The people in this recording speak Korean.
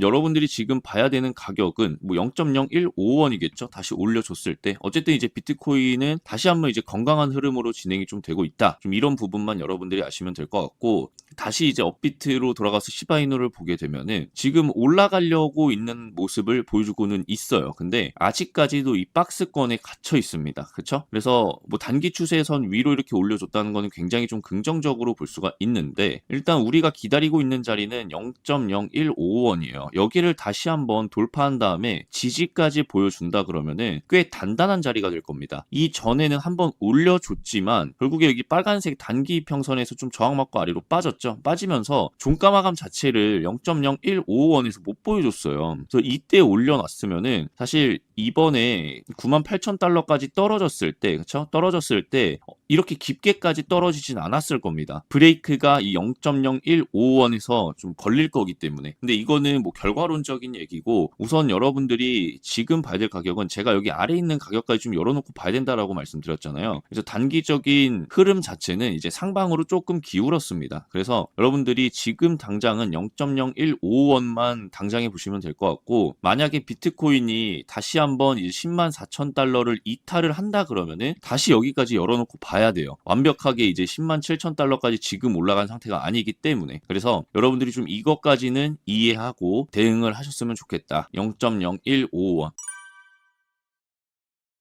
여러분들이 지금 봐야 되는 가격은 뭐 0.015원이겠죠. 다시 올려줬을 때 어쨌든 이제 비트코인은 다시 한번 이제 건강한 흐름으로 진행이 좀 되고 있다. 좀 이런 부분만 여러분들이 아시면 될 것 같고 다시 이제 업비트로 돌아가서 시바이누를 보게 되면은 지금 올라가려고 있는 모습을 보여주고는 있어요. 근데 아직까지도 이 박스권에 갇혀 있습니다. 그렇죠? 그래서 뭐 단기 추세선 위로 이렇게 올려줬다는 거는 굉장히 좀 긍정적으로 볼 수가 있는데 일단 우리가 기다리고 있는 자리는 0.015원이에요. 여기를 다시 한번 돌파한 다음에 지지까지 보여준다 그러면은 꽤 단단한 자리가 될 겁니다. 이 전에는 한번 올려줬지만 결국에 여기 빨간색 단기 평선에서 좀 저항받고 아래로 빠졌죠. 빠지면서 종가 마감 자체를 0.015원에서 못 보여줬어요. 그래서 이때 올려놨으면은 사실 이번에 98,000달러까지 떨어졌을 때, 그쵸? 떨어졌을 때 이렇게 깊게까지 떨어지진 않았을 겁니다. 브레이크가 이 0.015원에서 좀 걸릴 거기 때문에. 근데 이거는 뭐 결과론적인 얘기고 우선 여러분들이 지금 봐야 될 가격은 제가 여기 아래 있는 가격까지 좀 열어놓고 봐야 된다라고 말씀드렸잖아요. 그래서 단기적인 흐름 자체는 이제 상방으로 조금 기울었습니다. 그래서 여러분들이 지금 당장은 0.015원만 당장해 보시면 될 것 같고 만약에 비트코인이 다시 한번 이제 10만 4천 달러를 이탈을 한다 그러면은 다시 여기까지 열어놓고 봐야 돼요. 완벽하게 이제 10만 7천 달러까지 지금 올라간 상태가 아니기 때문에 그래서 여러분들이 좀 이것까지는 이해하고 대응을 하셨으면 좋겠다. 0.015원.